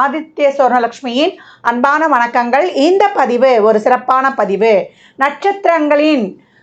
ஆதித்ய சுவர்ணலக்ஷ்மியின் அன்பான வணக்கங்கள். இந்த பதிவு ஒரு சிறப்பான பதிவு. நட்சத்திரங்களின்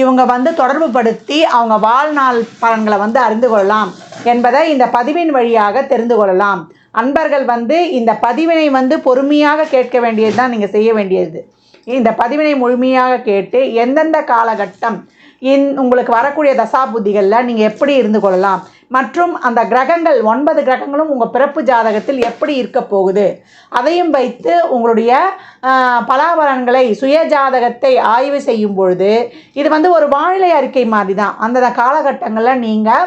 இவங்க வந்து தொடர்பு படுத்தி அவங்க வாழ்நாள் பலன்களை வந்து அறிந்து கொள்ளலாம் என்பதை இந்த பதிவின் வழியாக தெரிந்து கொள்ளலாம். அன்பர்கள் வந்து இந்த பதிவினை வந்து பொறுமையாக கேட்க வேண்டியது தான் நீங்கள் செய்ய வேண்டியது. இந்த பதிவினை முழுமையாக கேட்டு எந்தெந்த காலகட்டம் இன் உங்களுக்கு வரக்கூடிய தசாபுத்திகளில் நீங்கள் எப்படி இருந்து கொள்ளலாம்? மற்றும் அந்த கிரகங்கள் ஒன்பது கிரகங்களும் உங்கள் பிறப்பு ஜாதகத்தில் எப்படி இருக்க போகுது? அதையும் வைத்து உங்களுடைய ஆஹ், பலாபலன்களை சுய ஜாதகத்தை ஆய்வு செய்யும் பொழுது இது வந்து ஒரு வானிலை அறிக்கை மாதிரி தான் அந்தந்த காலகட்டங்களில் நீங்கள்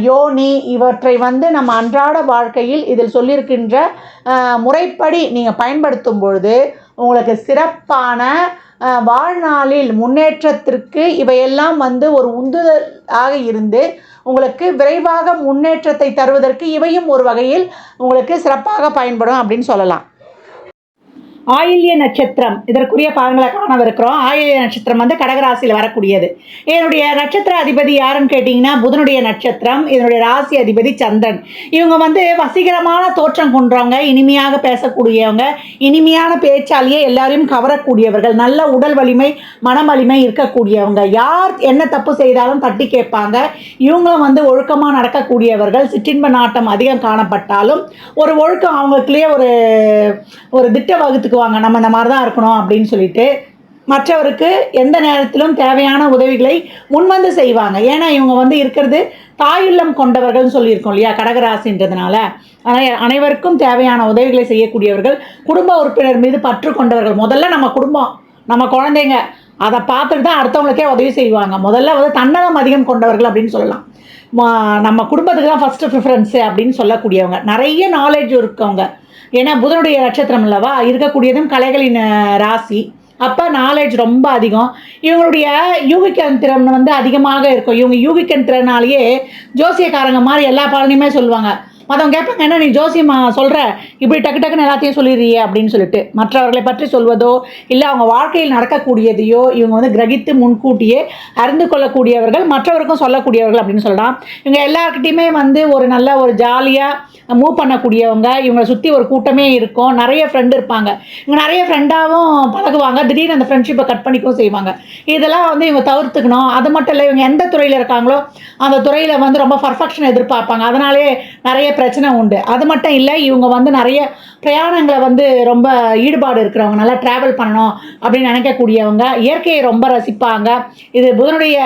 யோனி இவற்றை வந்து நம்ம அன்றாட வாழ்க்கையில் இதில் சொல்லியிருக்கின்ற முறைப்படி நீங்கள் பயன்படுத்தும் பொழுது உங்களுக்கு சிறப்பான வாழ்நாளில் முன்னேற்றத்திற்கு இவையெல்லாம் வந்து ஒரு உந்துதலாக இருந்து உங்களுக்கு விரைவாக முன்னேற்றத்தை தருவதற்கு இவையும் ஒரு வகையில் உங்களுக்கு சிறப்பாக பயன்படும் அப்படின்னு சொல்லலாம். ஆயில்ய நட்சத்திரம். இதற்குரிய பலன்களை காணவிருக்கிறோம் ஆயில்ய நட்சத்திரம் வந்து கடகராசியில் வரக்கூடியது. என்னுடைய நட்சத்திர அதிபதி யாருன்னு கேட்டிங்கன்னா புதனுடைய நட்சத்திரம். இதனுடைய ராசி அதிபதி சந்திரன். இவங்க வந்து வசீகரமான தோற்றம் கொண்டவங்க இனிமையாக பேசக்கூடியவங்க இனிமையான பேச்சாலேயே எல்லாரையும் கவரக்கூடியவர்கள் நல்ல உடல் வலிமை மன வலிமை இருக்கக்கூடியவங்க. யார் என்ன தப்பு செய்தாலும் தட்டி கேட்பாங்க. இவங்களும் வந்து ஒழுக்கமாக நடக்கக்கூடியவர்கள். சிற்றின்ப நாட்டம் அதிகம் காணப்பட்டாலும் ஒரு ஒழுக்கம் அவங்களுக்குள்ளேயே ஒரு ஒரு திட்ட வகுத்துக்கு சொல்லுவாங்க நம்ம இந்த மாதிரி தான் இருக்கணும் அப்படின்னு சொல்லிட்டு மற்றவருக்கு எந்த நேரத்திலும் தேவையான உதவிகளை முன்வந்து செய்வாங்க. ஏன்னா இவங்க வந்து இருக்கிறது தாயுள்ளம் கொண்டவர்கள்னு சொல்லியிருக்கோம் இல்லையா கடகராசின்றதுனால. அனைவருக்கும் தேவையான உதவிகளை செய்யக்கூடியவர்கள் குடும்ப உறுப்பினர் மீது பற்று கொண்டவர்கள். முதல்ல நம்ம குடும்பம் நம்ம குழந்தைங்க அதை பார்த்துட்டு தான் அடுத்தவங்களுக்கே உதவி செய்வாங்க. முதல்ல வந்து தன்னலம் அதிகம் கொண்டவர்கள் அப்படின்னு சொல்லலாம். நம்ம குடும்பத்துக்கு தான் ஃபஸ்ட்டு ப்ரிஃபரன்ஸு அப்படின்னு சொல்லக்கூடியவங்க. நிறைய நாலேஜ் இருக்கவங்க. ஏன்னா புதனுடைய நட்சத்திரம் அல்லவா? இருக்கக்கூடியதும் கலைகளின் ராசி. அப்போ நாலேஜ் ரொம்ப அதிகம். இவங்களுடைய யூகிக்கன் திறன் வந்து அதிகமாக இருக்கும். இவங்க யூகிக்கன் திறனாலேயே ஜோசியக்காரங்க மாதிரி எல்லா பலனையுமே சொல்லுவாங்க. மற்றவங்க கேட்பாங்க என்ன நீ ஜோசியமா சொல்கிற இப்படி டக்கு டக்குன்னு எல்லாத்தையும் சொல்லிடுறியே அப்படின்னு சொல்லிட்டு. மற்றவர்களை பற்றி சொல்வதோ இல்லை அவங்க வாழ்க்கையில் நடக்கக்கூடியதையோ இவங்க வந்து கிரகித்து முன்கூட்டியே அறிந்து கொள்ளக்கூடியவர்கள் மற்றவருக்கும் சொல்லக்கூடியவர்கள் அப்படின்னு சொல்லலாம். இவங்க எல்லாருக்கிட்டையுமே வந்து ஒரு நல்ல ஒரு ஜாலியாக மூவ் பண்ணக்கூடியவங்க. இவங்களை சுற்றி ஒரு கூட்டமே இருக்கும். நிறைய ஃப்ரெண்டு இருப்பாங்க. இவங்க நிறைய ஃப்ரெண்டாகவும் பழகுவாங்க. திடீர்னு அந்த ஃப்ரெண்ட்ஷிப்பை கட் பண்ணிக்கவும் செய்வாங்க. இதெல்லாம் வந்து இவங்க தவிர்த்துக்கணும். அது மட்டும் இல்லை இவங்க எந்த துறையில் இருக்காங்களோ அந்த துறையில் வந்து ரொம்ப பர்ஃபெக்ஷன் எதிர்பார்ப்பாங்க. அதனாலே நிறைய பிரச்சனை உண்டு. அது மட்டும் இல்லை இவங்க வந்து நிறைய பிரயாணங்களை வந்து ரொம்ப ஈடுபாடு இருக்கிறவங்க நல்லா ட்ராவல் பண்ணணும் அப்படின்னு நினைக்கக்கூடியவங்க இயற்கையை ரொம்ப ரசிப்பாங்க. இது புதனுடைய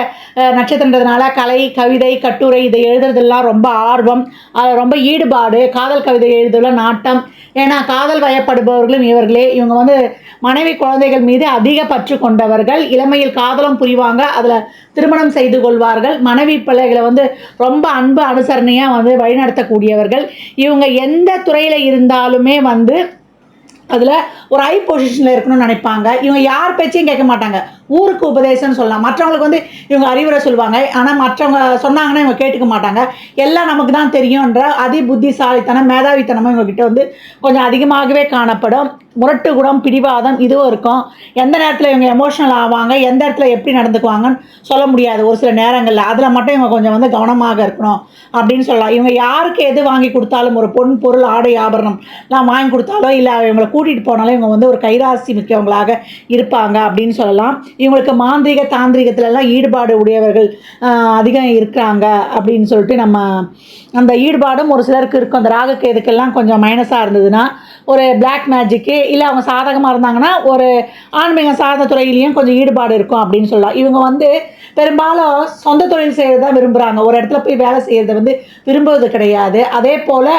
நட்சத்திரன்றதுனால கலை கவிதை கட்டுரை இதை எழுதுறதெல்லாம் ரொம்ப ஆர்வம். அது ரொம்ப ஈடுபாடு. காதல் கவிதை எழுதுல நாட்டம். ஏன்னா காதல் வயப்படுபவர்களும் இவர்களே. இவங்க வந்து மனைவி குழந்தைகள் மீது அதிக பற்று கொண்டவர்கள். இளமையில் காதலும் புரிவாங்க. அதில் திருமணம் செய்து கொள்வார்கள். மனைவி பிள்ளைகளை வந்து ரொம்ப அன்பு அனுசரணையாக வந்து வழிநடத்தக்கூடியவர்கள். இவங்க எந்த துறையில் இருந்தாலுமே வந்து அதில் ஒரு ஹை பொசிஷனில் இருக்கணும்னு நினைப்பாங்க. இவங்க யார் பேச்சையும் கேட்க மாட்டாங்க. ஊருக்கு உபதேசம்னு சொல்லலாம். மற்றவங்களுக்கு வந்து இவங்க அறிவுரை சொல்லுவாங்க. ஆனால் மற்றவங்க சொன்னாங்கன்னா இவங்க கேட்டுக்க மாட்டாங்க. எல்லாம் நமக்கு தான் தெரியுன்ற அதி புத்திசாலித்தனம் மேதாவித்தனமும் இவங்ககிட்ட வந்து கொஞ்சம் அதிகமாகவே காணப்படும். முரட்டு குணம் பிடிவாதம் இதுவும் இருக்கும். எந்த நேரத்தில் இவங்க எமோஷனல் ஆவாங்க எந்த இடத்துல எப்படி நடந்துக்குவாங்கன்னு சொல்ல முடியாது. ஒரு சில நேரங்களில். அதில் மட்டும் இவங்க கொஞ்சம் வந்து கவனமாக இருக்கணும் அப்படின்னு சொல்லலாம். இவங்க யாருக்கு எது வாங்கி கொடுத்தாலும் ஒரு பொன் பொருள் ஆடை ஆபரணம் நான் வாங்கி கொடுத்தாலோ இல்லை இவங்களை கூட்டிகிட்டு போனாலும் இவங்க வந்து ஒரு கைராசி மிக்கவங்களாக இருப்பாங்க அப்படின்னு சொல்லலாம். இவங்களுக்கு மாந்திரிக தாந்திரிகத்திலலாம் ஈடுபாடு உடையவர்கள் அதிகம் இருக்கிறாங்க அப்படின்னு சொல்லிட்டு நம்ம அந்த ஈடுபாடும் ஒரு சிலருக்கு இருக்கும். அந்த ராகுக்கு இதுக்கெல்லாம் கொஞ்சம் மைனஸாக இருந்ததுன்னா ஒரு பிளாக் மேஜிக்கு இல்லை அவங்க சாதகமாக இருந்தாங்கன்னா ஒரு ஆன்மீக சார்ந்த துறையிலையும் கொஞ்சம் ஈடுபாடு இருக்கும் அப்படின்னு சொல்லலாம். இவங்க வந்து பெரும்பாலும் சொந்த தொழில் செய்கிறது தான் விரும்புகிறாங்க ஒரு இடத்துல போய் வேலை செய்கிறத வந்து விரும்புவது கிடையாது. அதே போல்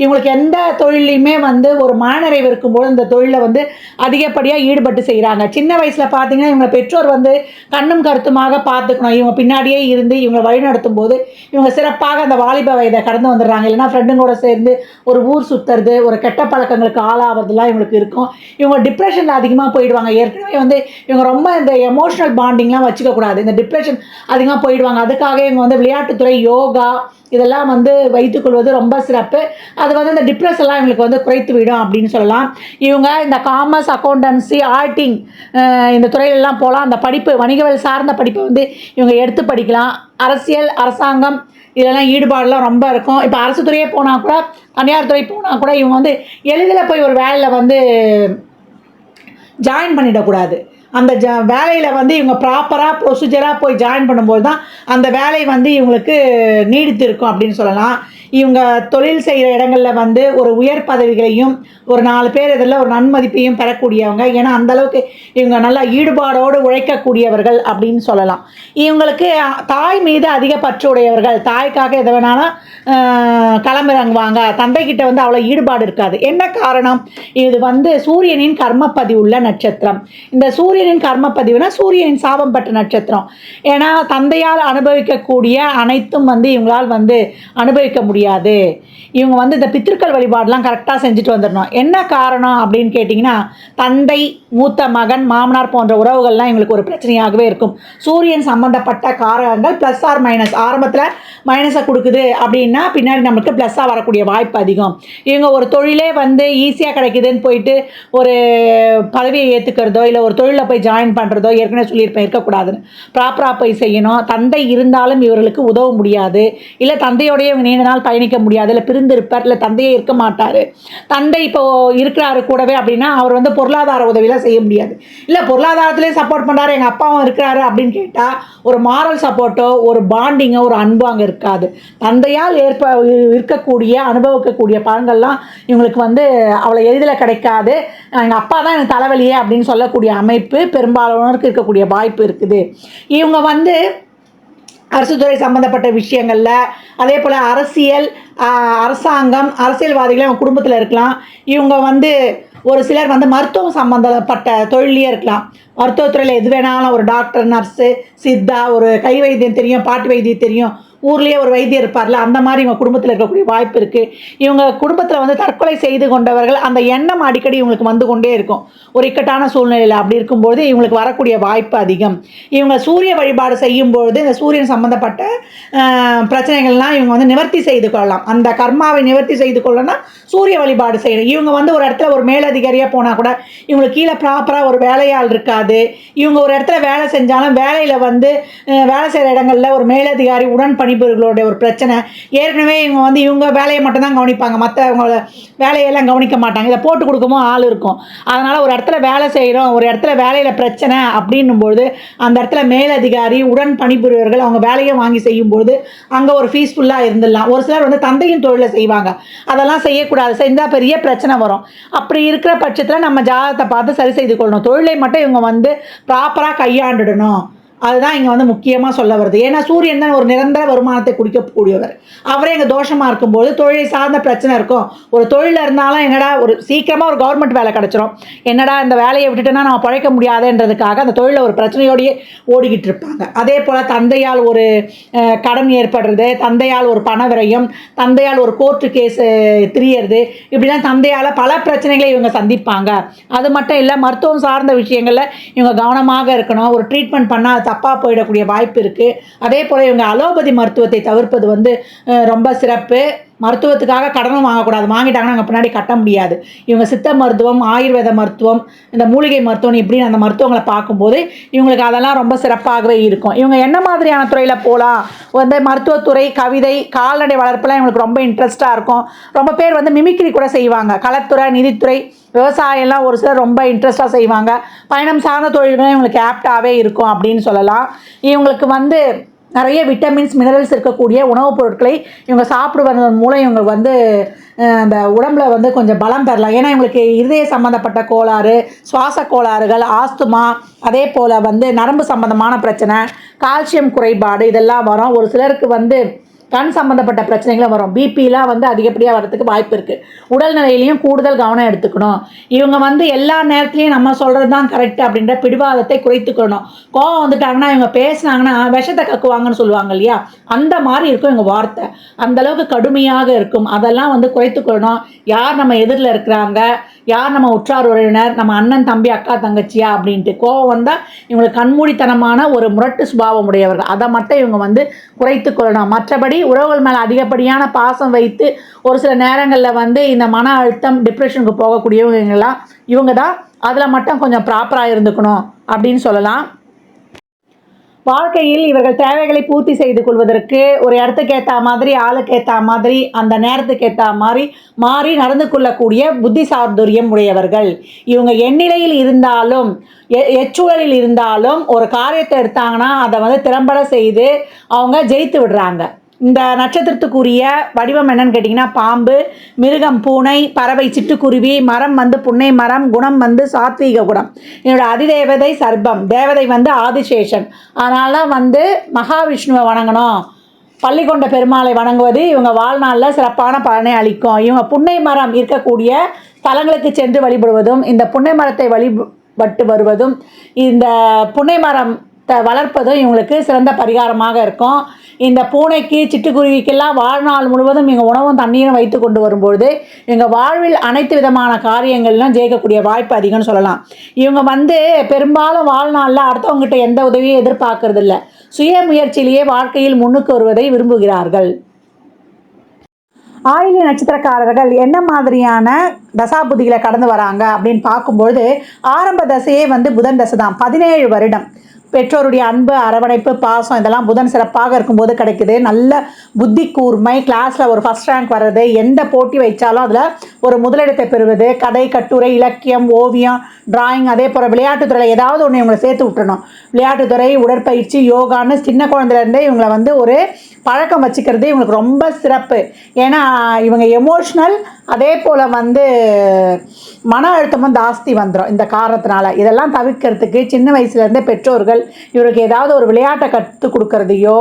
இவங்களுக்கு எந்த தொழிலையுமே வந்து ஒரு மனநிறைவு இருக்கும்போது இந்த தொழிலை வந்து அதிகப்படியாக ஈடுபட்டு செய்கிறாங்க சின்ன வயசில் பார்த்தீங்கன்னா இவங்க பெற்றோர் வந்து கண்ணும் கருத்துமாக பார்த்துக்கணும். இவங்க பின்னாடியே இருந்து இவங்களை வழிநடத்தும் போது இவங்க சிறப்பாக அந்த வாலிப வயதை கடந்து வந்துடுறாங்க. இல்லைன்னா ஃப்ரெண்டுங்களோட சேர்ந்து ஒரு ஊர் சுற்றுறது ஒரு கெட்ட பழக்கங்களுக்கு ஆளாகிறதுலாம் இவங்களுக்கு இருக்கும். இவங்க டிப்ரெஷனில் அதிகமாக போயிடுவாங்க. ஏற்கனவே வந்து இவங்க ரொம்ப இந்த எமோஷனல் பாண்டிங்லாம் வச்சுக்கக்கூடாது. இந்த டிப்ரெஷன் அதிகமாக போயிடுவாங்க. அதுக்காக இவங்க வந்து விளையாட்டுத்துறை யோகா இதெல்லாம் வந்து வைத்துக்கொள்வது ரொம்ப சிறப்பு. அது வந்து இந்த டிப்ரெஸ் எல்லாம் இவங்களுக்கு வந்து குறைத்து விடும் அப்படின்னு சொல்லலாம். இவங்க இந்த காமர்ஸ் அக்கௌண்டன்சி ஆர்டிங் இந்த துறையிலெல்லாம் போகலாம் அந்த படிப்பு வணிகவியல் சார்ந்த படிப்பை வந்து இவங்க எடுத்து படிக்கலாம். அரசியல் அரசாங்கம் இதெல்லாம் ஈடுபாடெலாம் ரொம்ப இருக்கும். இப்போ அரசு துறையே போனால் கூட தனியார் துறை போனால் கூட இவங்க வந்து எளிதில் போய் ஒரு வேலையில் வந்து ஜாயின் பண்ணிடக்கூடாது. அந்த ஜ வேலையில் வந்து இவங்க ப்ராப்பராக ப்ரொசீஜராக போய் ஜாயின் பண்ணும்போது தான் அந்த வேலை வந்து இவங்களுக்கு நீடித்து இருக்கும் அப்படின்னு சொல்லலாம். இவங்க தொழில் செய்கிற இடங்களில் வந்து ஒரு உயர் பதவிகளையும் ஒரு நாலு பேர் இதில் ஒரு நன்மதிப்பையும் பெறக்கூடியவங்க. ஏன்னா அந்தளவுக்கு இவங்க நல்லா ஈடுபாடோடு உழைக்கக்கூடியவர்கள் அப்படின்னு சொல்லலாம். இவங்களுக்கு தாய் மீது அதிக பற்று உடையவர்கள் தாய்க்காக எதை வேணாலும் அஹ், களமிறங்குவாங்க தந்தைக்கிட்ட வந்து அவ்வளோ ஈடுபாடு இருக்காது. என்ன காரணம்? இது வந்து சூரியனின் கர்மப்பதிவு உள்ள நட்சத்திரம். இந்த சூரியனின் கர்மப்பதிவுனா சூரியனின் சாபம் பெற்ற நட்சத்திரம். ஏன்னா தந்தையால் அனுபவிக்கக்கூடிய அனைத்தும் வந்து இவங்களால் வந்து அனுபவிக்க முடியும். முடியாது. இவங்க வந்து இந்த பித்திருக்கள் வழிபாடெலாம் கரெக்டாக செஞ்சுட்டு வந்துடணும் என்ன காரணம் அப்படின்னு கேட்டிங்கன்னா தந்தை மூத்த மகன் மாமனார் போன்ற உறவுகள்லாம் இவங்களுக்கு ஒரு பிரச்சனையாகவே இருக்கும். சூரியன் சம்மந்தப்பட்ட காரகங்கள் ப்ளஸ் ஆர் மைனஸ் ஆரம்பத்தில் மைனஸை கொடுக்குது அப்படின்னா பின்னாடி நம்மளுக்கு ப்ளஸ்ஸாக வரக்கூடிய வாய்ப்பு அதிகம். இவங்க ஒரு தொழிலே வந்து ஈஸியாக கிடைக்குதுன்னு போயிட்டு ஒரு பதவியை ஏற்றுக்கிறதோ இல்லை ஒரு தொழிலில் போய் ஜாயின் பண்ணுறதோ ஏற்கனவே சொல்லியிருப்பேன் இருக்கக்கூடாதுன்னு. ப்ராப்பராக போய் செய்யணும். தந்தை இருந்தாலும் இவர்களுக்கு உதவ முடியாது. இல்லை தந்தையோடைய இவங்க நீண்ட நாள் பயணிக்க முடியாது இல்லை பிரிந்திருப்பார் இல்லை தந்தையே இருக்க மாட்டார். தந்தை இப்போ இருக்கிறாரு கூடவே அப்படின்னா அவர் வந்து பொருளாதார உதவியெல்லாம் செய்ய முடியாது. இல்லை பொருளாதாரத்திலே சப்போர்ட் பண்ணுறாரு எங்கள் அப்பாவும் இருக்கிறாரு அப்படின்னு கேட்டால் ஒரு மாரல் சப்போர்ட்டோ ஒரு பாண்டிங்கோ ஒரு அன்போ அங்கே இருக்காது. தந்தையால் ஏற்ப இருக்கக்கூடிய அனுபவிக்கக்கூடிய பழங்கள்லாம் இவங்களுக்கு வந்து அவ்வளோ எளிதில் கிடைக்காது. எங்கள் அப்பா தான் எனக்கு தலைவலியே அப்படின்னு சொல்லக்கூடிய அமைப்பு பெரும்பாலானோருக்கு இருக்கக்கூடிய வாய்ப்பு இருக்குது. இவங்க வந்து அரசு துறை சம்மந்தப்பட்ட விஷயங்களில் அதே போல் அரசியல் அரசாங்கம் அரசியல்வாதிகள் அவங்க குடும்பத்தில் இருக்கலாம். இவங்க வந்து ஒரு சிலர் வந்து மருத்துவம் சம்மந்தப்பட்ட தொழிலே இருக்கலாம். மருத்துவத்துறையில் எது வேணாலும் ஒரு டாக்டர் நர்ஸு சித்தா ஒரு கை வைத்தியம் தெரியும் பாட்டு வைத்தியம் தெரியும். ஊர்லேயே ஒரு வைத்தியர் இருப்பார்ல அந்த மாதிரி இவங்க குடும்பத்தில் இருக்கக்கூடிய வாய்ப்பு இருக்குது இவங்க குடும்பத்தில் வந்து தற்கொலை செய்து கொண்டவர்கள் அந்த எண்ணம் அடிக்கடி இவங்களுக்கு வந்து கொண்டே இருக்கும். ஒரு இக்கட்டான சூழ்நிலையில் அப்படி இருக்கும்போது இவங்களுக்கு வரக்கூடிய வாய்ப்பு அதிகம். இவங்க சூரிய வழிபாடு செய்யும்பொழுது இந்த சூரியன் சம்மந்தப்பட்ட பிரச்சனைகள்லாம் இவங்க வந்து நிவர்த்தி செய்து கொள்ளலாம். அந்த கர்மாவை நிவர்த்தி செய்து கொள்ளணும்னா சூரிய வழிபாடு செய்யணும். இவங்க வந்து ஒரு இடத்துல ஒரு மேலதிகாரியாக போனால் கூட இவங்களுக்கு கீழே ப்ராப்பராக ஒரு வேலையால் இருக்காது. இவங்க ஒரு இடத்துல வேலை செஞ்சாலும் வேலையில் வந்து வேலை செய்கிற இடங்களில் ஒரு மேலதிகாரி உடன் பணிபுரிகளோட ஒரு பிரச்சனை. ஏற்கனவே இவங்க வந்து இவங்க வேலையை மட்டும்தான் கவனிப்பாங்க. மற்றவங்கள வேலையெல்லாம் கவனிக்க மாட்டாங்க. இதை போட்டு கொடுக்கவும் ஆள் இருக்கும். அதனால் ஒரு இடத்துல வேலை செய்கிறோம் ஒரு இடத்துல வேலையில் பிரச்சனை அப்படின்னும்பொழுது அந்த இடத்துல மேலதிகாரி உடன் பணிபுரியவர்கள் அவங்க வேலையை வாங்கி செய்யும்போது அங்கே ஒரு ஃபீஸ்ஃபுல்லாக இருந்துடலாம். ஒரு சிலர் வந்து தந்தையின் தொழிலை செய்வாங்க. அதெல்லாம் செய்யக்கூடாது. செஞ்சால் பெரிய பிரச்சனை வரும். அப்படி இருக்கிற பட்சத்தில் நம்ம ஜாதகத்தை பார்த்து சரி செய்து கொள்ளணும். தொழிலை மட்டும் இவங்க வந்து ப்ராப்பராக கையாண்டுடணும். அதுதான் இங்கே வந்து முக்கியமாக சொல்ல வருது. ஏன்னா சூரியன் தான் ஒரு நிரந்தர வருமானத்தை குடிக்கக்கூடியவர் அவரே எங்கள் தோஷமாக இருக்கும்போது தொழிலை சார்ந்த பிரச்சனை இருக்கும். ஒரு தொழிலில் இருந்தாலும் என்னடா ஒரு சீக்கிரமாக ஒரு கவர்மெண்ட் வேலை கிடச்சிரும். என்னடா இந்த வேலையை விட்டுட்டுனா நம்ம பழைக்க முடியாதுன்றதுக்காக அந்த தொழிலில் ஒரு பிரச்சனையோடையே ஓடிக்கிட்டு இருப்பாங்க. அதே போல் தந்தையால் ஒரு கடன் ஏற்படுறது தந்தையால் ஒரு பண விரயம் தந்தையால் ஒரு கோர்ட்டு கேஸ் திரியறது இப்படிலாம் தந்தையால் பல பிரச்சனைகளை இவங்க சந்திப்பாங்க. அது மட்டும் இல்லை மருத்துவம் சார்ந்த விஷயங்களில் இவங்க கவனமாக இருக்கணும். ஒரு ட்ரீட்மெண்ட் பண்ணால் தப்பாக போயிடக்கூடிய வாய்ப்பு இருக்குது அதே போல் இவங்க அலோபதி மருத்துவத்தை தவிர்ப்பது வந்து ரொம்ப சிறப்பு. மருத்துவத்துக்காக கடனும் வாங்கக்கூடாது. வாங்கிட்டாங்கன்னா அங்கே பின்னாடி கட்ட முடியாது. இவங்க சித்த மருத்துவம் ஆயுர்வேத மருத்துவம் இந்த மூலிகை மருத்துவம் இப்படின்னு அந்த மருத்துவங்களை பார்க்கும்போது இவங்களுக்கு அதெல்லாம் ரொம்ப சிறப்பாகவே இருக்கும். இவங்க என்ன மாதிரியான துறையில் போகலாம்? வந்து மருத்துவத்துறை கவிதை கால்நடை வளர்ப்புலாம் இவங்களுக்கு ரொம்ப இன்ட்ரெஸ்ட்டாக இருக்கும். ரொம்ப பேர் வந்து மிமிக்ரி கூட செய்வாங்க. கலத்துறை நிதித்துறை விவசாயம்லாம் ஒரு சிலர் ரொம்ப இன்ட்ரெஸ்ட்டாக செய்வாங்க. பயணம் சார்ந்த தொழில்களும் இவங்களுக்கு ஆப்டாகவே இருக்கும் அப்படின்னு சொல்லலாம். இவங்களுக்கு வந்து நிறைய விட்டமின்ஸ் மினரல்ஸ் இருக்கக்கூடிய உணவுப் பொருட்களை இவங்க சாப்பிடுவதன் மூலம் இவங்க வந்து அந்த உடம்புல வந்து கொஞ்சம் பலம் பெறலாம். ஏன்னா இவங்களுக்கு இருதய சம்மந்தப்பட்ட கோளாறு சுவாச கோளாறுகள் ஆஸ்துமா அதே போல் வந்து நரம்பு சம்மந்தமான பிரச்சனை கால்சியம் குறைபாடு இதெல்லாம் வரும். ஒரு சிலருக்கு வந்து கண் சம்மந்தப்பட்ட பிரச்சனைகளும் வரும். பிபிலாம் வந்து அதிகப்படியாக வரதுக்கு வாய்ப்பு இருக்குது உடல்நிலையிலையும் கூடுதல் கவனம் எடுத்துக்கணும். இவங்க வந்து எல்லா நேரத்துலையும் நம்ம சொல்கிறது தான் கரெக்ட் அப்படின்ற பிடிவாதத்தை குறைத்துக்கணும். கோவம் வந்துட்டாங்கன்னா இவங்க பேசுனாங்கன்னா விஷத்தை கக்குவாங்கன்னு சொல்லுவாங்க இல்லையா? அந்த மாதிரி இருக்கும் இவங்க வார்த்தை. அந்த அளவுக்கு கடுமையாக இருக்கும். அதெல்லாம் வந்து குறைத்துக்கொள்ளணும் யார் நம்ம எதிரில் இருக்கிறாங்க? யார் நம்ம உற்றார் உறவினர்? நம்ம அண்ணன் தம்பி அக்கா தங்கச்சியா அப்படின்ட்டு கோவம் வந்தால் இவங்களுக்கு கண்மூடித்தனமான ஒரு முரட்டு சுபாவம் உடையவர்கள். அதை மட்டும் இவங்க வந்து குறைத்து கொள்ளணும் மற்றபடி உறவுகள் மேலே அதிகப்படியான பாசம் வைத்து ஒரு சில நேரங்களில் வந்து இந்த மன அழுத்தம் டிப்ரெஷனுக்கு போகக்கூடியவங்கலாம் இவங்க தான் அதில் மட்டும் கொஞ்சம் ப்ராப்பராக இருந்துக்கணும் அப்படின்னு சொல்லலாம். வாழ்க்கையில் இவர்கள் தேவைகளை பூர்த்தி செய்து கொள்வதற்கு ஒரு இடத்துக்கு ஏற்ற மாதிரி ஆளுக்கு ஏற்ற மாதிரி அந்த நேரத்துக்கு ஏற்ற மாதிரி மாறி நடந்து கொள்ளக்கூடிய புத்தி சாதுரியம் உடையவர்கள். இவங்க எண்ணிலையில் இருந்தாலும் எ எச்சூழலில் இருந்தாலும் ஒரு காரியத்தை எடுத்தாங்கன்னா அதை வந்து திறம்பட செய்து அவங்க ஜெயித்து விடுறாங்க. இந்த நட்சத்திரத்துக்குரிய வடிவம் என்னன்னு கேட்டிங்கன்னா பாம்பு மிருகம் பூனை பறவை சிட்டுக்குருவி மரம் வந்து புன்னை மரம் குணம் வந்து சாத்வீக குணம். என்னோட அதிதேவதை சர்பம் தேவதை வந்து ஆதிசேஷன். அதனால வந்து மகாவிஷ்ணுவை வணங்கணும். பள்ளிக்கொண்ட பெருமாளை வணங்குவது இவங்க வாழ்நாளில் சிறப்பான பலனை அளிக்கும். இவங்க புன்னை மரம் இருக்கக்கூடிய தலங்களுக்கு சென்று வழிபடுவதும் இந்த புன்னை மரத்தை வழிபட்டு வருவதும் இந்த புன்னை மரம் வளர்ப்பதும் இவங்களுக்கு சிறந்த பரிகாரமாக இருக்கும். இந்த பூனைக்கு சிட்டுக்குருவிக்கெல்லாம் வாழ்நாள் முழுவதும் இங்கே உணவும் தண்ணீரும் வைத்து கொண்டு வரும்பொழுது எங்கள் வாழ்வில் அனைத்து விதமான காரியங்கள்லாம் ஜெயிக்கக்கூடிய வாய்ப்பு அதிகம்னு சொல்லலாம். இவங்க வந்து பெரும்பாலும் வாழ்நாளில் அடுத்தவங்ககிட்ட எந்த உதவியும் எதிர்பார்க்கறதில்ல. சுய முயற்சியிலேயே வாழ்க்கையில் முன்னுக்கு வருவதை விரும்புகிறார்கள். ஆயிலி நட்சத்திரக்காரர்கள் என்ன மாதிரியான தசாபுதிகளை கடந்து வராங்க அப்படின்னு பார்க்கும்பொழுது ஆரம்ப தசையே வந்து புதன் தசை தான். பதினேழு வருடம். பெற்றோருடைய அன்பு அரவணைப்பு பாசம் இதெல்லாம் புதன் சிறப்பாக இருக்கும்போது கிடைக்குது. நல்ல புத்தி கூர்மை கிளாஸில் ஒரு ஃபஸ்ட் ரேங்க் வர்றது எந்த போட்டி வைச்சாலும் அதில் ஒரு முதலிடத்தை பெறுவது கதை கட்டுரை இலக்கியம் ஓவியம் டிராயிங் அதே போல் விளையாட்டுத்துறையில் ஏதாவது ஒன்று இவங்களை சேர்த்து விட்டுறணும். விளையாட்டுத்துறை உடற்பயிற்சி யோகான்னு சின்ன குழந்தையிலேருந்தே இவங்களை வந்து ஒரு பழக்கம் வச்சுக்கிறது இவங்களுக்கு ரொம்ப சிறப்பு. ஏன்னா இவங்க எமோஷ்னல் அதே போல் வந்து மன அழுத்தமும் ஜாஸ்தி வந்துடும் இந்த காரணத்தினால. இதெல்லாம் தவிர்க்கிறதுக்கு சின்ன வயசுலேருந்தே பெற்றோர்கள் இவருக்கு ஏதாவது ஒரு விளையாட்டை கற்றுக் கொடுக்கறதையோ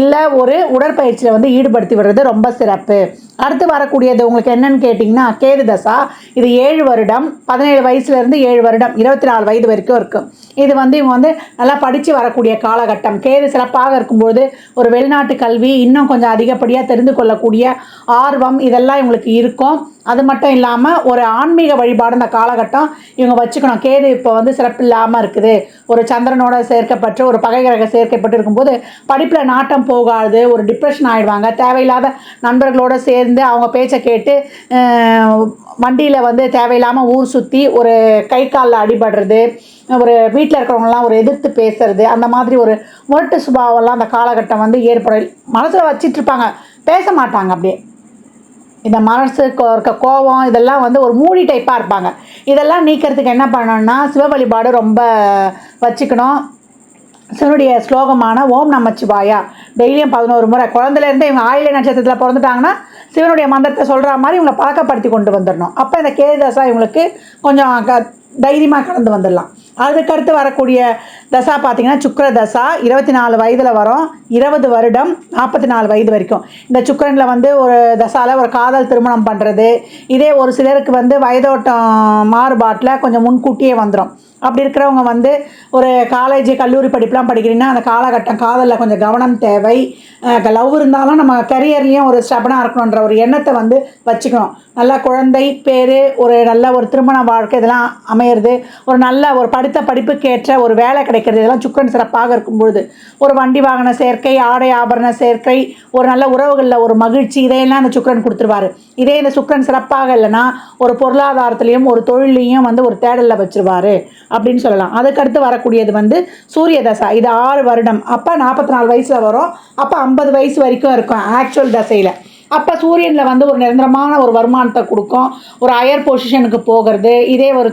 இல்லை ஒரு உடற்பயிற்சியில் வந்து ஈடுபடுத்தி விடுறது ரொம்ப சிறப்பு. அடுத்து வரக்கூடியது உங்களுக்கு என்னன்னு கேட்டிங்கன்னா கேது தசா. இது ஏழு வருடம் பதினேழு வயசுலேருந்து ஏழு வருடம் இருபத்தி நாலு வயது வரைக்கும் இருக்கும் இது வந்து இவங்க வந்து நல்லா படித்து வரக்கூடிய காலகட்டம். கேது சிறப்பாக இருக்கும்போது ஒரு வெளிநாட்டு கல்வி இன்னும் கொஞ்சம் அதிகப்படியாக தெரிந்து கொள்ளக்கூடிய ஆர்வம் இதெல்லாம் இவங்களுக்கு இருக்கும். அது மட்டும் இல்லாமல் ஒரு ஆன்மீக வழிபாடு இந்த காலகட்டம் இவங்க வச்சுக்கணும். கேது இப்போ வந்து சிறப்பு இல்லாமல் இருக்குது. ஒரு சந்திரனோட சேர்க்கப்பட்டு ஒரு பகை கிரக சேர்க்கப்பட்டு இருக்கும்போது படிப்பில் நாட்டம் போகாது ஒரு டிப்ரெஷன் ஆகிடுவாங்க தேவையில்லாத நண்பர்களோடு சேர்ந்து அவங்க பேச்சை கேட்டு வண்டியில் வந்து தேவையில்லாமல் ஊர் சுற்றி ஒரு கை காலில் அடிபடுறது ஒரு வீட்டில் இருக்கிறவங்கலாம் ஒரு எதிர்த்து பேசுறது அந்த மாதிரி ஒரு முரட்டு சுபாவம்லாம் அந்த காலகட்டம் வந்து ஏற்படும் மனசில் வச்சிட்ருப்பாங்க பேச மாட்டாங்க அப்படியே. இந்த மனசு கோ- இருக்க கோபம் இதெல்லாம் வந்து ஒரு மூடி டைப்பாக இருப்பாங்க. இதெல்லாம் நீக்கிறதுக்கு என்ன பண்ணணும்னா சிவ வழிபாடு ரொம்ப வச்சுக்கணும். சிவனுடைய ஸ்லோகமான ஓம் நமச்சிவாயா. டெய்லியும் பதினோரு முறை. குழந்தையிலேருந்து இவங்க ஆயில நட்சத்திரத்தில் பிறந்துட்டாங்கன்னா சிவனுடைய மந்திரத்தை சொல்கிற மாதிரி இவங்களை பழக்கப்படுத்தி கொண்டு வந்துடணும். அப்போ இந்த கேதசா இவங்களுக்கு கொஞ்சம் க தைரியமாக கடந்து வந்துடலாம். அதுக்கடுத்து வரக்கூடிய தசா பார்த்தீங்கன்னா சுக்கிர தசா இருபத்தி நாலு வயதில் வரும். இருபது வருடம் நாற்பத்தி நாலு வயது வரைக்கும். இந்த சுக்கரனில் வந்து ஒரு தசாவில் ஒரு காதல் திருமணம் பண்ணுறது இதே ஒரு சிலருக்கு வந்து வயதோட்டம் மாறுபாட்டில் கொஞ்சம் முன்கூட்டியே வந்துடும் அப்படி இருக்கிறவங்க வந்து ஒரு காலேஜ் கல்லூரி படிப்புலாம் படிக்கிறீங்கன்னா அந்த காலகட்டம் காதலில் கொஞ்சம் கவனம் தேவை. லவ் இருந்தாலும் நம்ம கரியர்லேயும் ஒரு ஸ்டபனாக இருக்கணுன்ற ஒரு எண்ணத்தை வந்து வச்சுக்கணும். நல்ல குழந்தை பேர் ஒரு நல்ல ஒரு திருமண வாழ்க்கை இதெல்லாம் அமையிறது ஒரு நல்ல ஒரு படித்த படிப்புக்கேற்ற ஒரு வேலை கிடைக்கிறது இதெல்லாம் சுக்கரன் சிறப்பாக இருக்கும் பொழுது. ஒரு வண்டி வாகன சேர்க்கை ஆடை ஆபரண சேர்க்கை ஒரு நல்ல உறவுகளில் ஒரு மகிழ்ச்சி இதையெல்லாம் அந்த சுக்கரன் கொடுத்துருவாரு. இதே இந்த சுக்கரன் சிறப்பாக இல்லைன்னா ஒரு பொருளாதாரத்துலேயும் ஒரு தொழிலையும் வந்து ஒரு தேடலில் வச்சுருவார். அப்படின்னு சொல்லலாம். அதுக்கடுத்து வரக்கூடியது வந்து சூரிய தசை இது ஆறு வருடம். அப்போ நாற்பத்தி நாலு வயசில் வரும். அப்போ ஐம்பது வயசு வரைக்கும் இருக்கும் ஆக்சுவல் தசையில். அப்போ சூரியனில் வந்து ஒரு நிரந்தரமான ஒரு வருமானத்தை கொடுக்கும். ஒரு ஹையர் பொசிஷனுக்கு போகிறது. இதே ஒரு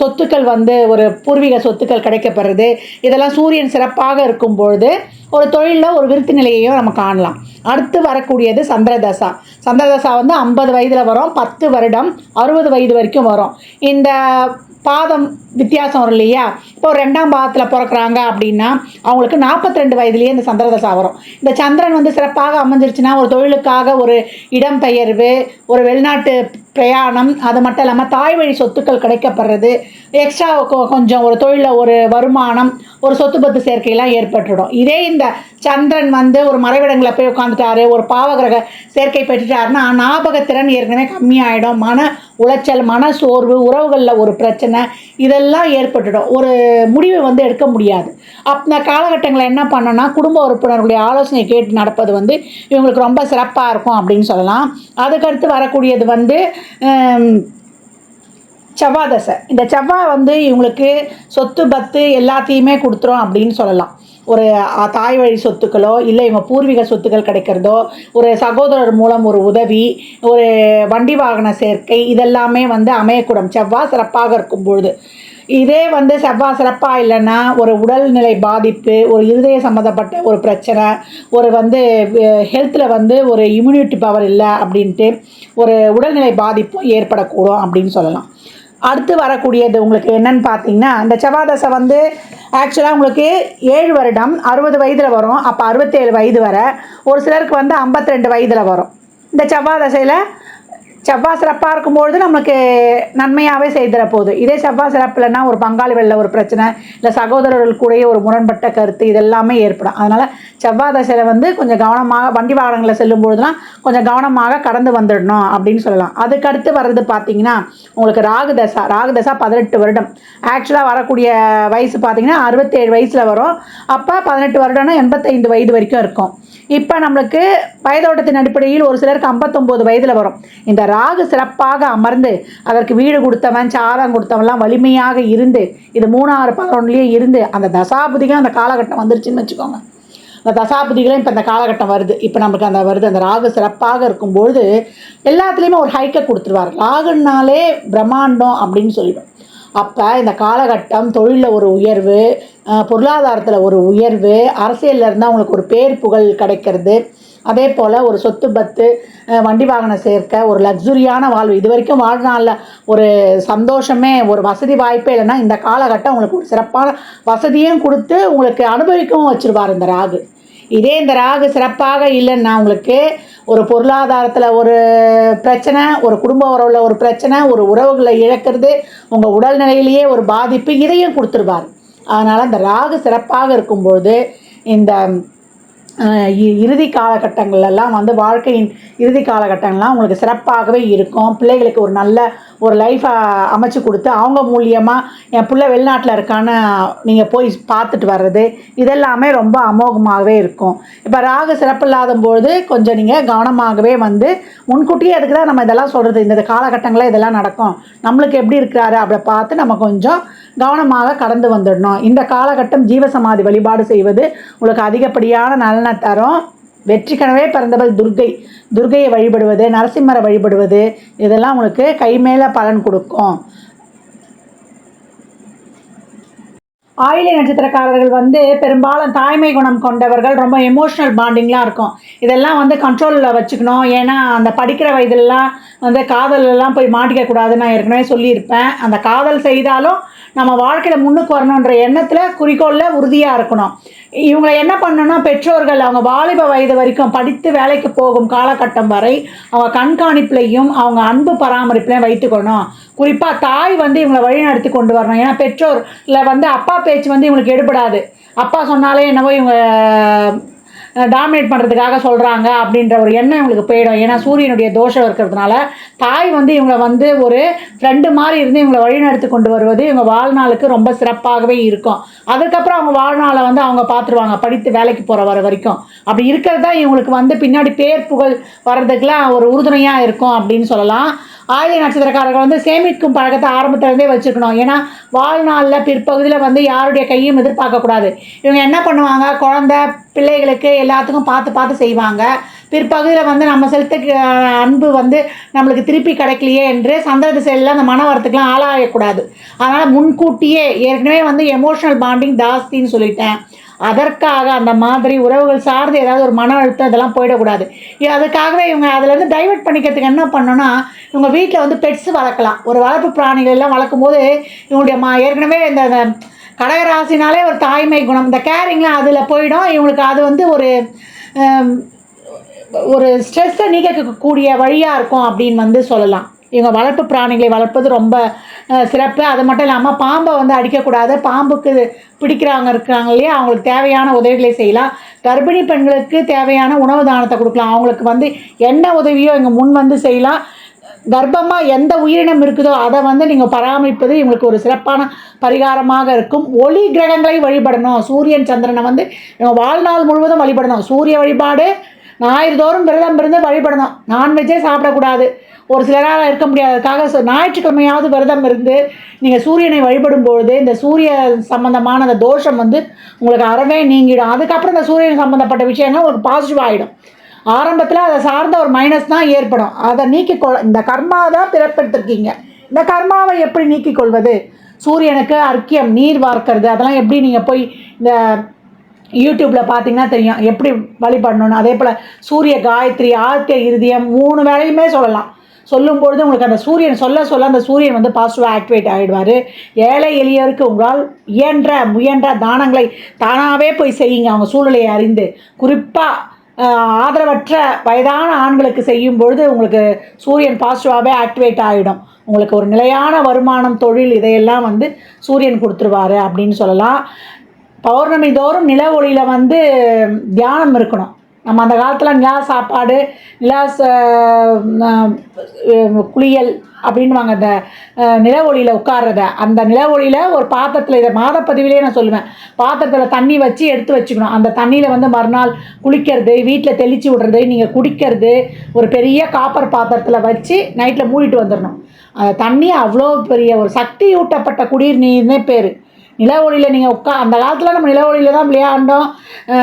சொத்துக்கள் வந்து ஒரு பூர்வீக சொத்துக்கள் கிடைக்கப்படுறது. இதெல்லாம் சூரியன் சிறப்பாக இருக்கும் பொழுது ஒரு தொழிலில் ஒரு விருத்தி நிலையையும் நம்ம காணலாம். அடுத்து வரக்கூடியது சந்திரதசா. சந்திரதசா வந்து ஐம்பது வயதில் வரும். பத்து வருடம் அறுபது வயது வரைக்கும் வரும். இந்த பாதம் வித்தியாசம் வரும் இல்லையா? இப்போ ஒரு ரெண்டாம் பாதத்தில் பிறக்கிறாங்க அப்படின்னா அவங்களுக்கு நாற்பத்தி ரெண்டு வயதுலேயே இந்த சந்திரதசா வரும். இந்த சந்திரன் வந்து சிறப்பாக அமைஞ்சிருச்சுன்னா ஒரு தொழில் தொழிலுக்காக ஒரு இடம்பெயர்வு ஒரு வெளிநாட்டு பிரயாணம் அது மட்டும் இல்லாமல் தாய் வழி சொத்துக்கள் கிடைக்கப்படுறது எக்ஸ்ட்ரா கொஞ்சம் ஒரு தொழிலில் ஒரு வருமானம் ஒரு சொத்து பத்து சேர்க்கையெல்லாம் ஏற்பட்டுடும். இதே இந்த சந்திரன் வந்து ஒரு மறைவிடங்களில் போய் உட்காந்துட்டாரு ஒரு பாவகிரக சேர்க்கை பெற்றுட்டாருன்னா ஞாபகத்திறன் ஏற்கனவே கம்மியாயிடும். மன உளைச்சல் மன சோர்வு உறவுகளில் ஒரு பிரச்சனை இதெல்லாம் ஏற்பட்டுடும். ஒரு முடிவு வந்து எடுக்க முடியாது. அந்த காலகட்டங்களில் என்ன பண்ணோன்னா குடும்ப உறுப்பினர்களுடைய ஆலோசனை கேட்டு நடப்பது வந்து இவங்களுக்கு ரொம்ப சிறப்பாக இருக்கும் அப்படின்னு சொல்லலாம். அதுக்கடுத்து வரக்கூடியது வந்து செவ்வாய் தசை இந்த செவ்வாய் வந்து இவங்களுக்கு சொத்து பத்து எல்லாத்தையுமே கொடுத்துரும் அப்படின்னு சொல்லலாம். ஒரு தாய் வழி சொத்துக்களோ இல்லை இவங்க பூர்வீக சொத்துக்கள் கிடைக்கிறதோ ஒரு சகோதரர் மூலம் ஒரு உதவி ஒரு வண்டி வாகன சேர்க்கை இதெல்லாமே வந்து அமையக்கூடும். செவ்வாய் சிறப்பாக இருக்கும் பொழுது. இதே வந்து செவ்வாய் சிறப்பாக இல்லைன்னா ஒரு உடல்நிலை பாதிப்பு ஒரு இருதய சம்மந்தப்பட்ட ஒரு பிரச்சனை ஒரு வந்து ஹெல்த்தில் வந்து ஒரு இம்யூனிட்டி பவர் இல்லை அப்படின்ட்டு ஒரு உடல்நிலை பாதிப்பும் ஏற்படக்கூடும் அப்படின்னு சொல்லலாம். அடுத்து வரக்கூடியது உங்களுக்கு என்னன்னு பார்த்தீங்கன்னா இந்த செவ்வாதசை வந்து ஆக்சுவலாக உங்களுக்கு ஏழு வருடம் அறுபது வயதில் வரும். அப்போ அறுபத்தேழு வயது வரை ஒரு சிலருக்கு வந்து 52 வயதில் வரும். இந்த செவ்வாதசையில் செவ்வாய் சிறப்பாக இருக்கும்பொழுது நம்மளுக்கு நன்மையாகவே செய்திட போகுது இதே செவ்வாய் சிறப்பு இல்லைன்னா ஒரு பங்காளி வெளில ஒரு பிரச்சனை இல்லை சகோதரர்கள் கூடயே ஒரு முரண்பட்ட கருத்து இதெல்லாமே ஏற்படும். அதனால் செவ்வாய் தசையில் வந்து கொஞ்சம் கவனமாக வண்டி வாகனங்களில் செல்லும் பொழுதுலாம் கொஞ்சம் கவனமாக கடந்து வந்துடணும் அப்படின்னு சொல்லலாம். அதுக்கடுத்து வர்றது பார்த்தீங்கன்னா உங்களுக்கு ராகு தசா ராகு தசா பதினெட்டு வருடம். ஆக்சுவலாக வரக்கூடிய வயசு பார்த்தீங்கன்னா அறுபத்தேழு வயசில் வரும். அப்போ பதினெட்டு வருடம்னா எண்பத்தைந்து வயது வரைக்கும் இருக்கும். இப்போ நம்மளுக்கு வயதோட்டத்தின் அடிப்படையில் ஒரு சிலருக்கு ஐம்பத்தொம்போது வயதில் வரும். இந்த ராகு சிறப்பாக அமர்ந்து அதற்கு வீடு கொடுத்தவன் சாதம் கொடுத்தவன்லாம் வலிமையாக இருந்து இது மூணாறு பதினொன்றுலேயே இருந்து அந்த தசாபதிகள் அந்த காலகட்டம் வந்துருச்சுன்னு வச்சுக்கோங்க. அந்த தசாபதிகளும் இப்போ அந்த காலகட்டம் வருது. இப்போ நமக்கு அந்த வருது. அந்த ராகு சிறப்பாக இருக்கும்பொழுது எல்லாத்துலேயுமே ஒரு ஹைக்கை கொடுத்துருவார். ராகுனாலே பிரம்மாண்டம் அப்படின்னு சொல்லிடும். அப்போ இந்த காலகட்டம் தொழிலில் ஒரு உயர்வு பொருளாதாரத்தில் ஒரு உயர்வு அரசியலில் இருந்தால் அவங்களுக்கு ஒரு பேர் புகழ் கிடைக்கிறது. அதே போல் ஒரு சொத்து பத்து வண்டி வாகனம் சேர்க்க ஒரு லக்ஸுரியான வாழ்வு. இது வரைக்கும் வாழ்நாளில் ஒரு சந்தோஷமே ஒரு வசதி வாய்ப்பே இல்லைன்னா இந்த காலகட்டம் உங்களுக்கு ஒரு சிறப்பான வசதியும் கொடுத்து உங்களுக்கு அனுபவிக்கவும் வச்சிருவார் இந்த ராகு. இதே இந்த ராகு சிறப்பாக இல்லைன்னா உங்களுக்கு ஒரு பொருளாதாரத்தில் ஒரு பிரச்சனை ஒரு குடும்ப உறவில் ஒரு பிரச்சனை ஒரு உறவுகளை இழக்கிறது உங்கள் உடல்நிலையிலேயே ஒரு பாதிப்பு இதையும் கொடுத்துருவார். அதனால் அந்த ராகு சிறப்பாக இருக்கும்பொழுது இந்த இறுதி காலகட்டங்கள்லாம் வந்து வாழ்க்கையின் இறுதி காலகட்டங்கள்லாம் உங்களுக்கு சிறப்பாகவே இருக்கும். பிள்ளைகளுக்கு ஒரு நல்ல ஒரு லைஃப்பை அமைச்சு கொடுத்து அவங்க மூலியமாக என் பிள்ளை வெளிநாட்டில் இருக்கான்னு நீங்கள் போய் பார்த்துட்டு வர்றது இதெல்லாமே ரொம்ப அமோகமாகவே இருக்கும். இப்போ ராகு சிறப்பில்லாத பொழுது கொஞ்சம் நீங்கள் கவனமாகவே வந்து முன்கூட்டியே அதுக்கு தான் நம்ம இதெல்லாம் சொல்கிறது இந்த காலகட்டங்களில் இதெல்லாம் நடக்கும். நம்மளுக்கு எப்படி இருக்கிறாரு அப்படி பார்த்து நம்ம கொஞ்சம் கவனமாக கடந்து வந்துடணும். இந்த காலகட்டம் ஜீவசமாதி வழிபாடு செய்வது உங்களுக்கு அதிகப்படியான நலனை தரும். வெற்றிக்கனவே பிறந்தவள் துர்கை. துர்கையை வழிபடுவது நரசிம்மரை வழிபடுவது இதெல்லாம் உங்களுக்கு கை மேலே பலன் கொடுக்கும். ஆயிலி நட்சத்திரக்காரர்கள் வந்து பெரும்பாலும் தாய்மை குணம் கொண்டவர்கள் ரொம்ப எமோஷ்னல் பாண்டிங்லாம் இருக்கும். இதெல்லாம் வந்து கண்ட்ரோலில் வச்சுக்கணும். ஏன்னா அந்த படிக்கிற வயதுலலாம் வந்து காதல் எல்லாம் போய் மாட்டிக்க கூடாதுன்னு நான் ஏற்கனவே சொல்லியிருப்பேன். அந்த காதல் செய்தாலும் நம்ம வாழ்க்கையில் முன்னுக்கு வரணுன்ற எண்ணத்தில் குறிக்கோளில் உறுதியாக இருக்கணும். இவங்களை என்ன பண்ணணும்னா பெற்றோர்கள் அவங்க வாலிப வயது வரைக்கும் படித்து வேலைக்கு போகும் காலகட்டம் வரை அவங்க கண்காணிப்புலையும் அவங்க அன்பு பராமரிப்புலையும் வைத்துக்கணும் குறிப்பாக தாய் வந்து இவங்களை வழிநடத்தி கொண்டு வரணும். ஏன்னா பெற்றோரில் வந்து அப்பா பேச்சு வந்து இவங்களுக்கு எடுபடாது. அப்பா சொன்னாலே என்னவோ இவங்க டாமினேட் பண்ணுறதுக்காக சொல்கிறாங்க அப்படின்ற ஒரு எண்ணம் இவங்களுக்கு போயிடும். ஏன்னா சூரியனுடைய தோஷம் இருக்கிறதுனால தாய் வந்து இவங்களை வந்து ஒரு ஃப்ரெண்டு மாதிரி இருந்து இவங்களை வழிநடத்தி கொண்டு வருவது இவங்க வாழ்நாளுக்கு ரொம்ப சிறப்பாகவே இருக்கும். அதுக்கப்புறம் அவங்க வாழ்நாளை வந்து அவங்க பார்த்துருவாங்க. படித்து வேலைக்கு போகிற வர வரைக்கும். அப்படி இருக்கிறது தான் இவங்களுக்கு வந்து பின்னாடி பேர் புகழ் வர்றதுக்கெலாம் ஒரு உறுதுணையாக இருக்கும் அப்படின்னு சொல்லலாம். ஆயுத நட்சத்திரக்காரர்கள் வந்து சேமிக்கும் பழக்கத்தை ஆரம்பத்துலேருந்தே வச்சுக்கணும் ஏன்னா வாழ்நாளில் பிற்பகுதியில் வந்து யாருடைய கையும் எதிர்பார்க்கக்கூடாது. இவங்க என்ன பண்ணுவாங்க? குழந்த பிள்ளைகளுக்கு எல்லாத்துக்கும் பார்த்து பார்த்து செய்வாங்க. பிற்பகுதியில் வந்து நம்ம செலுத்த அன்பு வந்து நம்மளுக்கு திருப்பி கிடைக்கலையே என்று சந்திர திசையில் அந்த மன வரத்துக்கெலாம் ஆளாகக்கூடாது அதனால் முன்கூட்டியே ஏற்கனவே வந்து எமோஷனல் பாண்டிங் ஜாஸ்தின்னு சொல்லிட்டேன். அதற்காக அந்த மாதிரி உறவுகள் சார்ந்து ஏதாவது ஒரு மன அழுத்தம் இதெல்லாம் போயிடக்கூடாது. அதுக்காகவே இவங்க அதுலேருந்து டைவர்ட் பண்ணிக்கிறதுக்கு என்ன பண்ணணும்னா இவங்க வீட்டில் வந்து பெட்ஸ் வளர்க்கலாம். ஒரு வளர்ப்பு பிராணிகள் எல்லாம் வளர்க்கும் போது இவங்களுடைய மா ஏற்கனவே இந்த கடகராசினாலே ஒரு தாய்மை குணம். இந்த கேரிங்லாம் அதில் போயிடும். இவங்களுக்கு அது வந்து ஒரு ஒரு ஸ்ட்ரெஸ்ஸை நீக்கக்கூடிய வழியாக இருக்கும் அப்படின்னு வந்து சொல்லலாம். இவங்க வளர்ப்பு பிராணிகளை வளர்ப்பது ரொம்ப சிறப்பு. அது மட்டும் இல்லாமல் பாம்பை வந்து அடிக்கக்கூடாது. பாம்புக்கு பிடிக்கிறவங்க இருக்காங்க இல்லையா? அவங்களுக்கு தேவையான உதவிகளை செய்யலாம். கர்ப்பிணி பெண்களுக்கு தேவையான உணவு தானத்தை கொடுக்கலாம். அவங்களுக்கு வந்து என்ன உதவியோ இங்கே முன் வந்து செய்யலாம். கர்ப்பமாக எந்த உயிரினம் இருக்குதோ அதை வந்து நீங்கள் பராமரிப்பது இவங்களுக்கு ஒரு சிறப்பான பரிகாரமாக இருக்கும். ஒளி கிரகங்களை வழிபடணும். சூரியன் சந்திரனை வந்து இவங்க வாழ்நாள் முழுவதும் வழிபடணும். சூரிய வழிபாடு ஞாயிறுதோறும் விரதம் இருந்து வழிபடணும். நான்வெஜ்ஜே சாப்பிடக்கூடாது. ஒரு சிலரால் இருக்க முடியாததுக்காக ஞாயிற்றுக்கிழமையாவது விரதம் இருந்து நீங்கள் சூரியனை வழிபடும் பொழுது இந்த சூரிய சம்பந்தமான அந்த தோஷம் வந்து உங்களுக்கு அறவே நீங்கிடும். அதுக்கப்புறம் இந்த சூரியன் சம்மந்தப்பட்ட விஷயங்கள் உங்களுக்கு பாசிட்டிவ் ஆகிடும் ஆரம்பத்தில் அதை சார்ந்த ஒரு மைனஸ் தான் ஏற்படும். அதை நீக்கிக் கொள் இந்த கர்மா தான் பிறப்பெடுத்திருக்கீங்க. இந்த கர்மாவை எப்படி நீக்கிக் கொள்வது? சூரியனுக்கு அர்க்கியம் நீர் வார்க்கிறது. அதெல்லாம் எப்படி நீங்கள் போய் இந்த யூடியூப்பில் பார்த்தீங்கன்னா தெரியும் எப்படி வழிபடணும்னு. அதே போல் சூரிய காயத்ரி ஆத்திய இருதயம் மூணு வேலையுமே சொல்லலாம். சொல்லும் பொழுது உங்களுக்கு அந்த சூரியன் சொல்ல சொல்ல அந்த சூரியன் வந்து பாசிட்டிவாக ஆக்டிவேட் ஆகிடுவார் ஏழை எளியவருக்கு உங்களால் இயன்ற முயன்ற தானங்களை தானாகவே போய் செய்யுங்க. அவங்க சூழ்நிலையை அறிந்து. குறிப்பாக ஆதரவற்ற வயதான ஆண்களுக்கு செய்யும் பொழுது உங்களுக்கு சூரியன் பாசிட்டிவாகவே ஆக்டிவேட் ஆகிடும் உங்களுக்கு ஒரு நிலையான வருமானம் தொழில் இதையெல்லாம் வந்து சூரியன் கொடுத்துருவாரு அப்படின்னு சொல்லலாம். பௌர்ணமி தோறும் நில ஒளியில் வந்து தியானம் இருக்கணும். நம்ம அந்த காலத்தில் நிலா சாப்பாடு நிலா ச- குளியல் அப்படின்வாங்க அந்த நில ஒளியில் உட்கார்றத. அந்த நில ஒளியில் ஒரு பாத்திரத்தில் இதை மாதப்பதிவிலே நான் சொல்லுவேன். பாத்திரத்தில் தண்ணி வச்சு எடுத்து வச்சுக்கணும். அந்த தண்ணியில் வந்து மறுநாள் குளிக்கிறது வீட்டில் தெளித்து விடுறது நீங்கள் குடிக்கிறது ஒரு பெரிய காப்பர் பாத்திரத்தில் வச்சு நைட்டில் மூடிட்டு வந்துடணும் அந்த தண்ணி அவ்வளோ பெரிய ஒரு சக்தியூட்டப்பட்ட ஊட்டப்பட்ட நீர்னே பேர். நில ஒளியில் நீங்கள் உட்கா அந்த காலத்தில் நம்ம நில ஒளியில் தான் விளையாண்டோம்.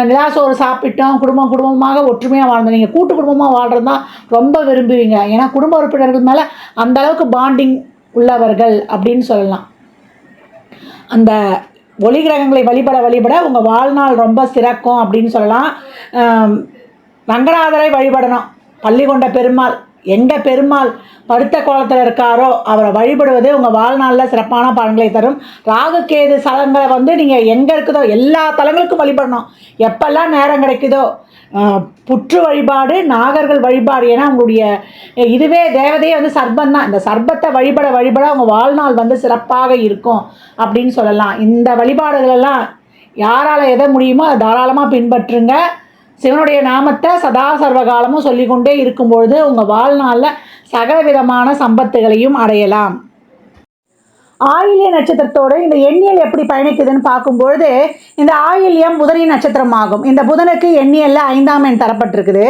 நிலா சோறு சாப்பிட்டோம். குடும்பம் குடும்பமாக ஒற்றுமையாக வாழ்ந்தோம். நீங்கள் கூட்டு குடும்பமாக வாழ்கிறது தான் ரொம்ப விரும்புவீங்க. ஏன்னா குடும்ப உறுப்பினர்கள் மேலே அந்தளவுக்கு பாண்டிங் உள்ளவர்கள் அப்படின்னு சொல்லலாம். அந்த ஒளி கிரகங்களை வழிபட வழிபட உங்கள் வாழ்நாள் ரொம்ப சிறக்கும் அப்படின்னு சொல்லலாம். ரங்கநாதரை வழிபடணும். பள்ளி கொண்ட பெருமாள் எந்த பெருமாள் படுத்த கோலத்தில் இருக்காரோ அவரை வழிபடுவது உங்கள் வாழ்நாளில் சிறப்பான பலன்களை தரும். ராகுகேது சலங்களை ஸ்தலங்களை வந்து நீங்கள் எங்கே இருக்குதோ எல்லா தலங்களுக்கும் வழிபடணும். எப்பெல்லாம் நேரம் கிடைக்குதோ புற்று வழிபாடு நாகர்கள் வழிபாடு ஏன்னா உங்களுடைய இதுவே தேவதையே வந்து சர்பம் தான் இந்த சர்பத்தை வழிபட வழிபட அவங்க வாழ்நாள் வந்து சிறப்பாக இருக்கும் அப்படின்னு சொல்லலாம். இந்த வழிபாடுகளெல்லாம் யாரால் எதை முடியுமோ அதை தாராளமாக பின்பற்றுங்க. சிவனுடைய நாமத்தை சதா சர்வகாலமும் சொல்லிக்கொண்டே இருக்கும்பொழுது உங்கள் வாழ்நாளில் சகல விதமான சம்பத்துகளையும் அடையலாம். ஆயில்ய நட்சத்திரத்தோடு இந்த எண்ணியல் எப்படி பயணிக்குதுன்னு பார்க்கும்பொழுது இந்த ஆயில்யம் புதனி நட்சத்திரம் ஆகும் இந்த புதனுக்கு எண்ணியலில் ஐந்தாம் எண் தரப்பட்டிருக்குது.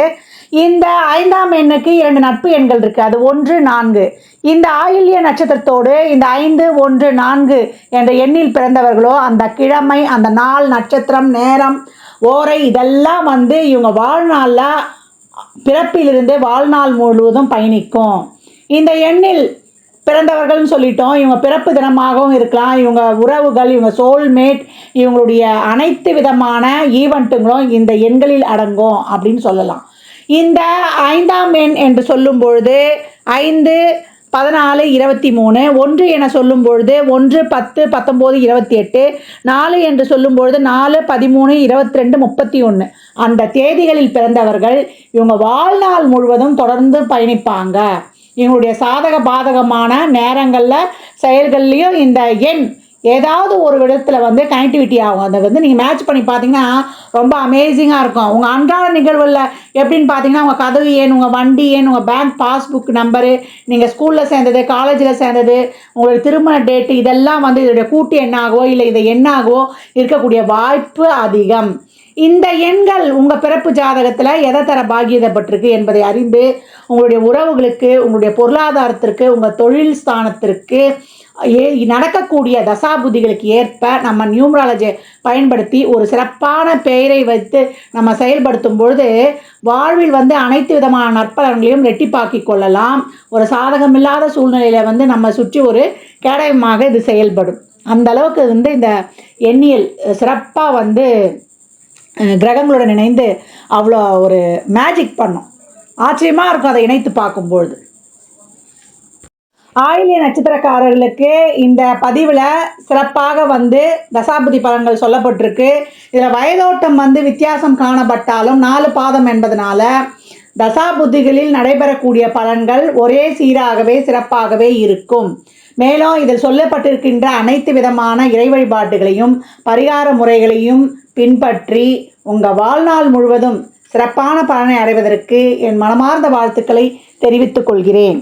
இந்த ஐந்தாம் எண்ணுக்கு இரண்டு நட்பு எண்கள் இருக்குது அது ஒன்று நான்கு. இந்த ஆயில்ய நட்சத்திரத்தோடு இந்த ஐந்து ஒன்று நான்கு என்ற எண்ணில் பிறந்தவர்களோ அந்த கிழமை அந்த நாள் நட்சத்திரம் நேரம் ஓரை இதெல்லாம் வந்து இவங்க வாழ்நாளில் பிறப்பிலிருந்தே வாழ்நாள் முழுவதும் பயணிக்கும். இந்த எண்ணில் பிறந்தவர்கள்னு சொல்லிட்டோம். இவங்க பிறப்பு தினமாகவும் இருக்கலாம். இவங்க உறவுகள் இவங்க சோல்மேட் இவங்களுடைய அனைத்து விதமான ஈவெண்ட்டுங்களும் இந்த எண்களில் அடங்கும் அப்படின்னு சொல்லலாம். இந்த ஐந்தாம் எண் என்று சொல்லும் பொழுது ஐந்து பதினாலு இருபத்தி மூணு ஒன்று என சொல்லும் பொழுது ஒன்று பத்து பத்தொம்போது இருபத்தி எட்டு நாலு என்று சொல்லும் பொழுது நாலு பதிமூணு இருபத்தி ரெண்டு முப்பத்தி ஒன்று. அந்த தேதிகளில் பிறந்தவர்கள் இவங்க வாழ்நாள் முழுவதும் தொடர்ந்து பயணிப்பாங்க. இவங்களுடைய சாதக பாதகமான நேரங்களில் செயல்கள்லேயும் இந்த எண் ஏதாவது ஒரு விதத்தில் வந்து கனெக்டிவிட்டி ஆகும். அதை வந்து நீங்கள் மேட்ச் பண்ணி பார்த்தீங்கன்னா ரொம்ப அமேசிங்காக இருக்கும். உங்கள் அன்றாட நிகழ்வுகளில் எப்படின்னு பார்த்தீங்கன்னா உங்கள் கதவு ஏன் உங்கள் வண்டி ஏன் உங்கள் பேங்க் பாஸ்புக் நம்பரு நீங்கள் ஸ்கூலில் சேர்ந்தது காலேஜில் சேர்ந்தது உங்களுடைய திருமண டேட்டு இதெல்லாம் வந்து இதோடைய கூட்டு எண்ணாகவோ இல்லை இதை எண்ணாகவோ இருக்கக்கூடிய வாய்ப்பு அதிகம். இந்த எண்கள் உங்கள் பிறப்பு ஜாதகத்தில் எதை தர பாகியதப்பட்டிருக்கு என்பதை அறிந்து உங்களுடைய உறவுகளுக்கு உங்களுடைய பொருளாதாரத்திற்கு உங்கள் தொழில் ஸ்தானத்திற்கு நடக்கக்கூடிய தசாபுதிகளுக்கு ஏற்ப நம்ம நியூமராலஜி பயன்படுத்தி ஒரு சிறப்பான பெயரை வைத்து நம்ம செயல்படுத்தும் பொழுது வாழ்வில் வந்து அனைத்து விதமான நற்பலன்களையும் ரெட்டிப்பாக்கிக் கொள்ளலாம். ஒரு சாதகமில்லாத சூழ்நிலையில் வந்து நம்ம சுற்றி ஒரு கேடயமாக இது செயல்படும். அந்த அளவுக்கு வந்து இந்த எண்ணியல் சிறப்பாக வந்து கிரகங்களோட கிரகங்களுடன் இணைந்து அவ்வளோ ஒரு மேஜிக் பண்ணும். ஆச்சரியமாக இருக்கும் அதை இணைத்து பார்க்கும்பொழுது ஆயிலிய நட்சத்திரக்காரர்களுக்கு இந்த பதிவில் சிறப்பாக வந்து தசாபதி பலன்கள் சொல்லப்பட்டிருக்கு. இதில் வயதோட்டம் வந்து வித்தியாசம் காணப்பட்டாலும் நாலு பாதம் என்பதனால தசாபுத்திகளில் நடைபெறக்கூடிய பலன்கள் ஒரே சீராகவே சிறப்பாகவே இருக்கும். மேலும் இதில் சொல்லப்பட்டிருக்கின்ற அனைத்து விதமான இறை வழிபாட்டுகளையும் பரிகார முறைகளையும் பின்பற்றி உங்கள் வாழ்நாள் முழுவதும் சிறப்பான பலனை அடைவதற்கு என் மனமார்ந்த வாழ்த்துக்களை தெரிவித்துக் கொள்கிறேன்.